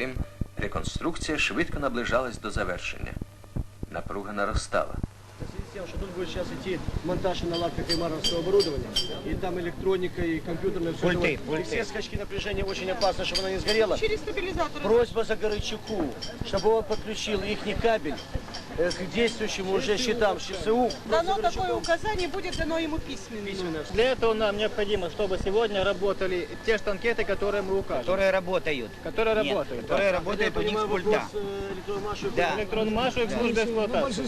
тим, реконструкція швидко наближалась до завершення. Напруга наростала. В связи с тем, что тут будет сейчас идти монтаж и наладка каймаровского оборудования, и там электроника, и компьютерное все Пульты, это. пульты. И все скачки напряжения очень опасно, чтобы она не сгорела. Через стабилизатор. Просьба Загорычуку, чтобы он подключил их кабель э, к действующему уже щитам ШСУ. Дано такое указание, будет дано ему письменно. письменно. Для этого нам необходимо, чтобы сегодня работали те штанкеты, которые мы укажем. которые работают. Которые Нет, работают. которые да. работают у них с пульта. э. Да. Электронную машу и к службе эксплуатации.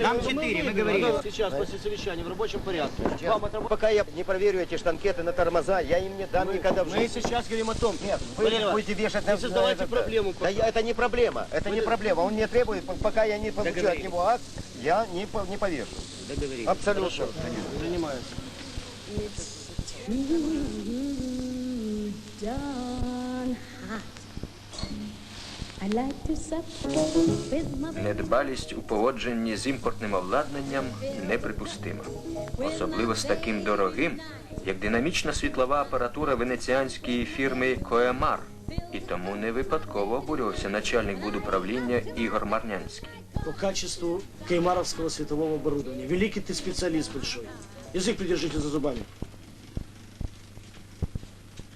Там четыре, мы говорили. Сейчас, после совещания, в рабочем порядке. Вам отработать. Пока я не проверю эти штанкеты на тормоза, я им не дам никогда в Мы жизни. сейчас говорим о том, Нет, вы Валерий будете вешать не на создавайте на- проблему. Да я- это не проблема, это не проблема. Он мне требует, п- пока я не получу от него акт, я не, по- не повешу. Договорились. Абсолютно. with my Недбалість у поводженні з імпортним обладнанням неприпустима. Особливо з таким дорогим, як динамічна світлова апаратура венеціанської фірми Коемар. І тому не випадково обурювався начальник будуправління Ігор Марнянський. по качеству каймаровского светового оборудования. Великий ты специалист большой. Язык придержите за зубами.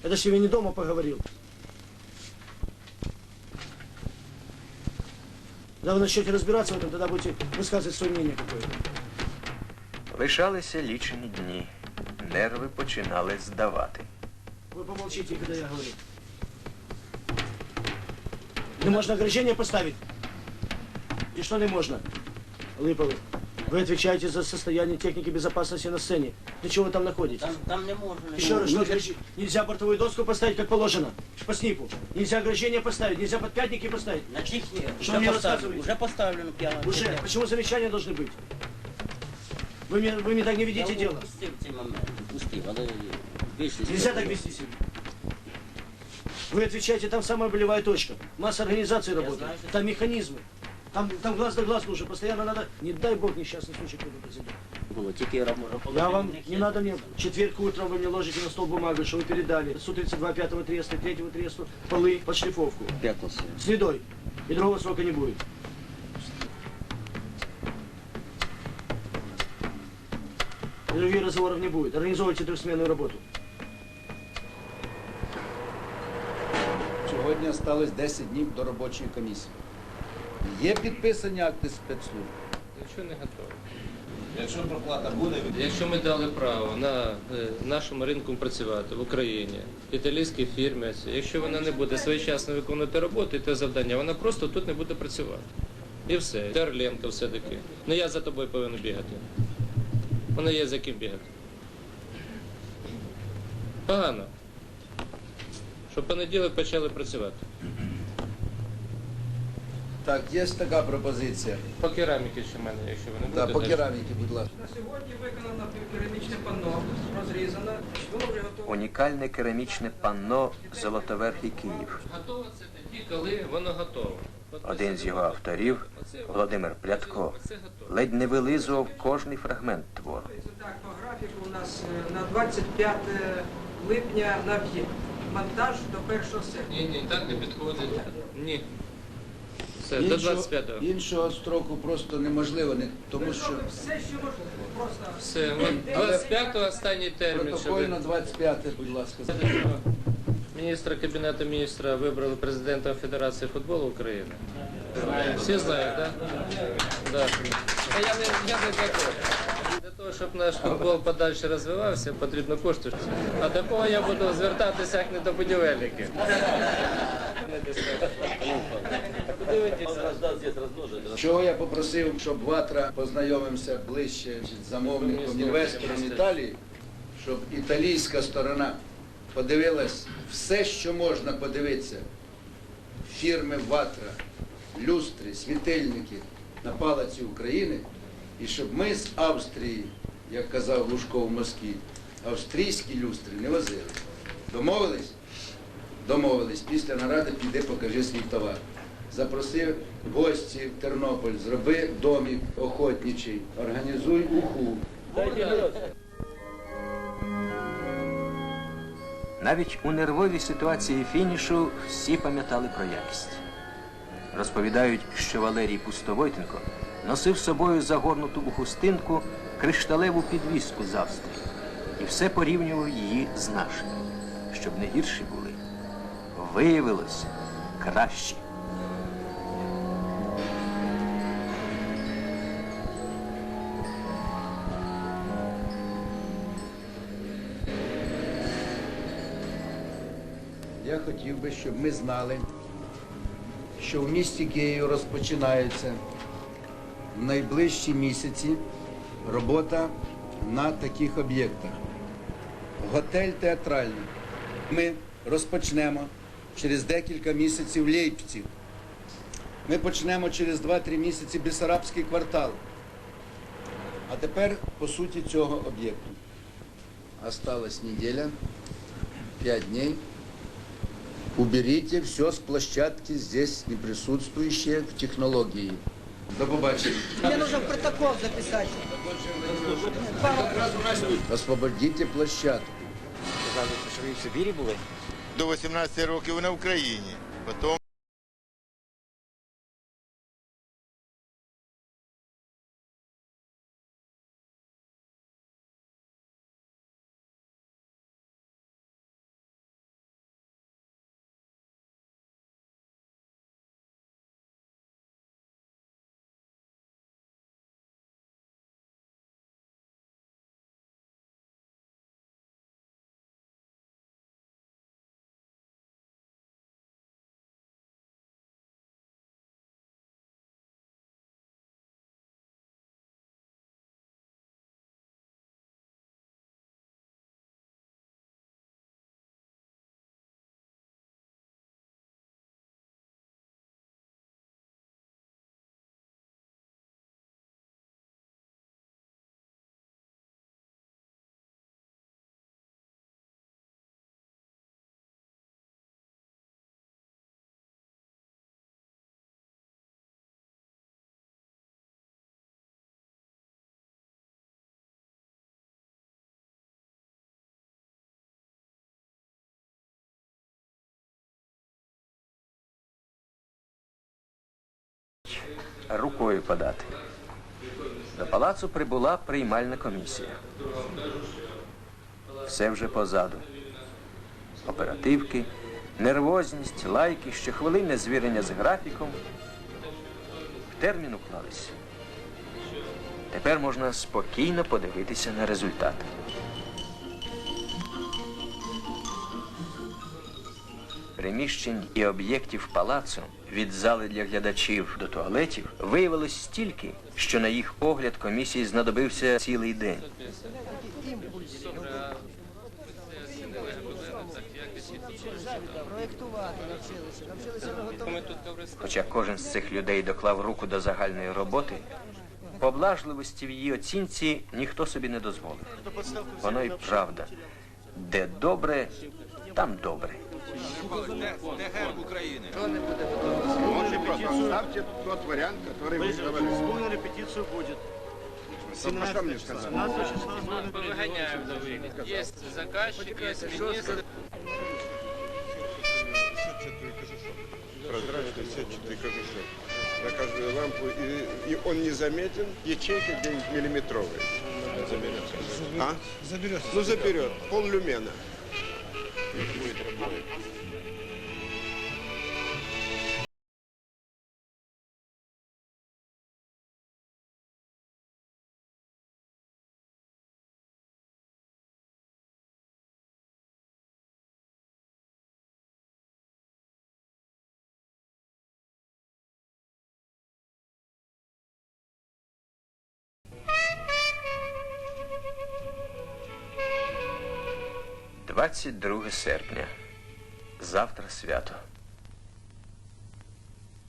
Это ж я не дома поговорил. Когда вы начнете разбираться в этом, тогда будете высказывать свое мнение какое-то. Лишалися лічені дні. Нерви починали здавати. Вы помолчите, когда я говорю. Не можно ограничения поставить. И что не можно? Лыповы, вы отвечаете за состояние техники безопасности на сцене. Для чего вы там находитесь? Там, там не можно. Еще раз, что значит? Нельзя бортовую доску поставить, как положено, по СНИПу. Нельзя ограждение поставить, нельзя подпятники поставить. Значит, Что уже мне рассказываете? Уже поставлено пьяно. Уже. Почему замечания должны быть? Вы мне, вы мне так не ведите дело. Момент. Пустив, але вийшли. Нельзя так вести себя. Вы отвечаете, там самая болевая точка. Масса организаций работает. знаю, Там механизмы. Там, там глаз да глаз нужно. Постоянно надо, не дай бог, несчастный случай кто-то произойдет. Було, тільки Я вам, не надо мне, четверг утром вы мне ложите на стол бумагу, что вы передали. Су-32 пятого треста, третьего тресту, полы под шлифовку. П'ятницю. Следой. И другого срока не будет. И других разговоров не будет. Организовывайте трехсменную работу. Сьогодні осталось 10 днів до робочої комісії. Є підписані акти спецслужб. Якщо не готові. Якщо проплата буде, Якщо ми дали право на е, нашому ринку працювати в Україні, італійській фірмі, якщо вона не буде своєчасно виконувати роботу і те завдання, вона просто тут не буде працювати. І все. Ти Орленко все-таки. Не я за тобою повинен бігати. Вона є за ким бігати. Погано. Щоб понеділок почали працювати. так, є така пропозиція. По кераміки ще в мене, якщо ви не Да, будете. по кераміки, будь ласка. На сьогодні виконано керамічне панно, розрізано, воно вже готове. Унікальне керамічне панно Золотоверхий Київ. Готово це тоді, коли воно готово. От Один з його авторів, Володимир Плятко, ледь не вилизував кожний фрагмент твору. Так, по графіку у нас е, на 25 липня на об'єкт. Монтаж до 1 серпня. Ні, ні, так не підходить. Ні. Все, до Іншого, 25-го. іншого строку просто неможливо, не, тому що все, що можливо. Просто Все, от 25-го останній термін. щоб протокольно 25, будь ласка. Міністра Кабінету міністра вибрали президентом Федерації футболу України. Всі знають, так? Да? Да. Та я не, я не. Для того, щоб наш футбол подальше розвивався, потрібно кошти. А до кого я буду звертатися, як не до будівельників? Чого я попросив, щоб Ватра познайомився ближче з замовником, інвестором Італії, щоб італійська сторона подивилась все, що можна подивитися. Фірми Ватра, люстри, світильники на палаці України, і щоб ми з Австрії, як казав Лужко в Москві, австрійські люстри не возили. Домовились? Домовились. Після наради піди покажи свій товар. Запросив гості в Тернопіль, зроби домик охотничий, організуй уху. Навіть у нервовій ситуації фінішу всі пам'ятали про якість. Розповідають, що Валерій Пустовойтенко носив з собою загорнуту у хустинку кришталеву підвіску з Австрії і все порівнював її з нашими, щоб не гірші були. Виявилось кращі. Я хотів би, щоб ми знали, що в місті Києві розпочинається в найближчі місяці робота на таких об'єктах. Готель театральний. Ми розпочнемо через декілька місяців Лейпциг. Ми почнемо через 2-3 місяці Бесарабський квартал. А тепер по суті цього об'єкту. Осталась неділя, 5 днів. Уберите все с площадки, здесь не присутствующие в технологии. До побачення. Мені нужно в протокол записати. Освободіть площадку. До 18 років на Україні. Потім рукою подати. До палацу прибула приймальна комісія. Все вже позаду. Оперативки, нервозність, лайки, щохвилинне звірення з графіком. В термін уклалися. Тепер можна спокійно подивитися на результат. Приміщень і об'єктів палацу від зали для глядачів до туалетів виявилось стільки, що на їх огляд комісії знадобився цілий день. Хоча кожен з цих людей доклав руку до загальної роботи, поблажливості в її оцінці ніхто собі не дозволив. Воно і правда. Де добре, там добре. Очень просто. Ставьте тот вариант, который вы говорили. Полную репетицию будет. А что мне сказали? Виганяємо до вихід. Є заказчик, є міністр. Прозрачный сетчатый кожушок на каждую лампу. И, и он не заметен. Ячейка где-нибудь миллиметровая. Заберется. А? Заберет. Ну, заберет. Пол люмена. Будет работать. – 22 серпня. Завтра свято.